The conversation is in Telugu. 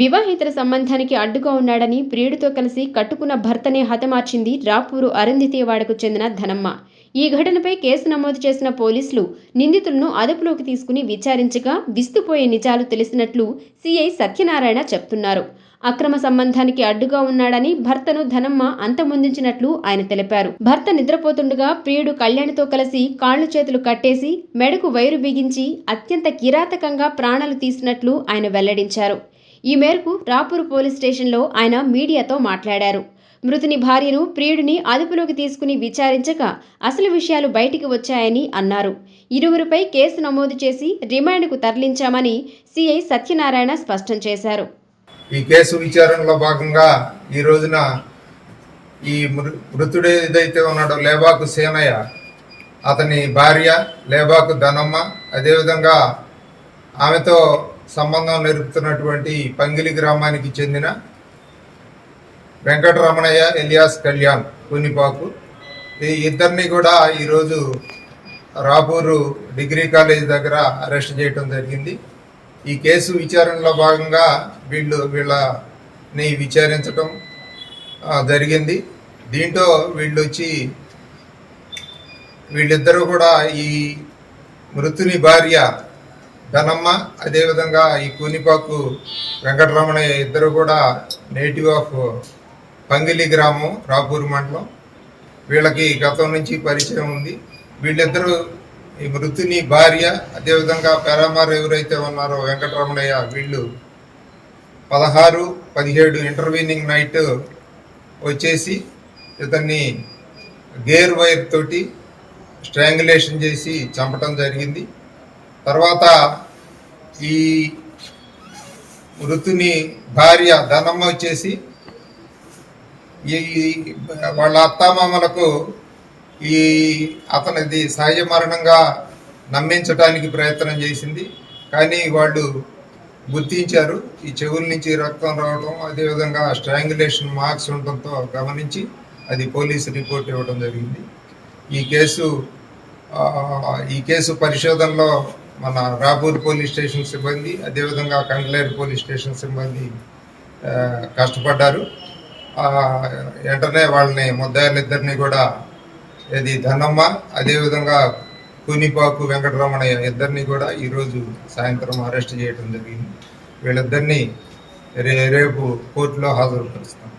వివాహేతర సంబంధానికి అడ్డుగా ఉన్నాడని ప్రియుడితో కలిసి కట్టుకున్న భర్తనే హతమార్చింది రాపూరు అరుంధితేవాడకు చెందిన ధనమ్మ. ఈ ఘటనపై కేసు నమోదు చేసిన పోలీసులు నిందితులను అదుపులోకి తీసుకుని విచారించగా విస్తుపోయే నిజాలు తెలిసినట్లు సిఐ సత్యనారాయణ చెప్తున్నారు. అక్రమ సంబంధానికి అడ్డుగా ఉన్నాడని భర్తను ధనమ్మ అంతమొందించినట్లు ఆయన తెలిపారు. భర్త నిద్రపోతుండగా ప్రియుడు కళ్యాణితో కలిసి కాళ్ళు చేతులు కట్టేసి మెడకు వైరు బిగించి అత్యంత కిరాతకంగా ప్రాణాలు తీసినట్లు ఆయన వెల్లడించారు. ఈ మేరకు రాపూర్ పోలీస్ స్టేషన్లో ఆయన మీడియాతో మాట్లాడారు. మృతుని భార్యను ప్రియుడిని అదుపులోకి తీసుకుని విచారించక అసలు విషయాలు బయటికి వచ్చాయని అన్నారు. ఇరువురిపై కేసు నమోదు చేసి రిమాండ్కు తరలించామని సిఐ సత్యనారాయణ స్పష్టం చేశారు. ఈ కేసు విచారణలో భాగంగా ఈ రోజున ఈ మృ- మృతుడు ఏదైతే ఉన్నాడో లేబాకు సేనయ్య అతని భార్య లేబాకు ధనమ్మ అదేవిధంగా ఆమెతో సంబంధం నెరుపుతున్నటువంటి పంగిలి గ్రామానికి చెందిన వెంకటరమణయ్య ఎలియాస్ కళ్యాణ్ కునిపాకు ఈ ఇద్దరిని కూడా ఈరోజు రాపూరు డిగ్రీ కాలేజ్ దగ్గర అరెస్ట్ చేయడం జరిగింది. ఈ కేసు విచారణలో భాగంగా వీళ్ళు వీళ్ళని విచారించటం జరిగింది. దీంట్లో వీళ్ళు వచ్చి వీళ్ళిద్దరూ కూడా ఈ మృతుని భార్య ధనమ్మ అదేవిధంగా ఈ కూనిపాకు వెంకటరమణయ్య ఇద్దరు కూడా నేటివ్ ఆఫ్ పంగిలి గ్రామం రాపూర్ మండలం. వీళ్ళకి గతం నుంచి పరిచయం ఉంది. వీళ్ళిద్దరూ ఈ మృతుని భార్య అదేవిధంగా పెరామార్ ఎవరైతే ఉన్నారో వెంకటరమణయ్య వీళ్ళు పదహారు పదిహేడు ఇంటర్వీనింగ్ నైట్ వచ్చేసి ఇతన్ని గేర్ వైర్ తోటి స్ట్రాంగులేషన్ చేసి చంపటం జరిగింది. తర్వాత ఈ మృతుని భార్య ధనమ్మ వచ్చేసి ఈ వాళ్ళ అత్తామామలకు ఈ అతనిది సహజ మరణంగా నమ్మించడానికి ప్రయత్నం చేసింది. కానీ వాళ్ళు గుర్తించారు. ఈ చెవుల నుంచి రక్తం రావడం అదేవిధంగా స్ట్రాంగులేషన్ మార్క్స్ ఉండటంతో గమనించి అది పోలీసు రిపోర్ట్ ఇవ్వడం జరిగింది. ఈ కేసు ఈ కేసు పరిశోధనలో మన రాపూర్ పోలీస్ స్టేషన్ సిబ్బంది అదేవిధంగా కండ్లేరు పోలీస్ స్టేషన్ సిబ్బంది కష్టపడ్డారు. వెంటనే వాళ్ళని ముద్దాయిలిద్దరిని కూడా ఇది ధనమ్మ అదేవిధంగా కూనిపాకు వెంకటరమణయ్య ఇద్దరిని కూడా ఈరోజు సాయంత్రం అరెస్ట్ చేయడం జరిగింది. వీళ్ళిద్దరినీ రే రేపు కోర్టులో హాజరుపరుస్తాం.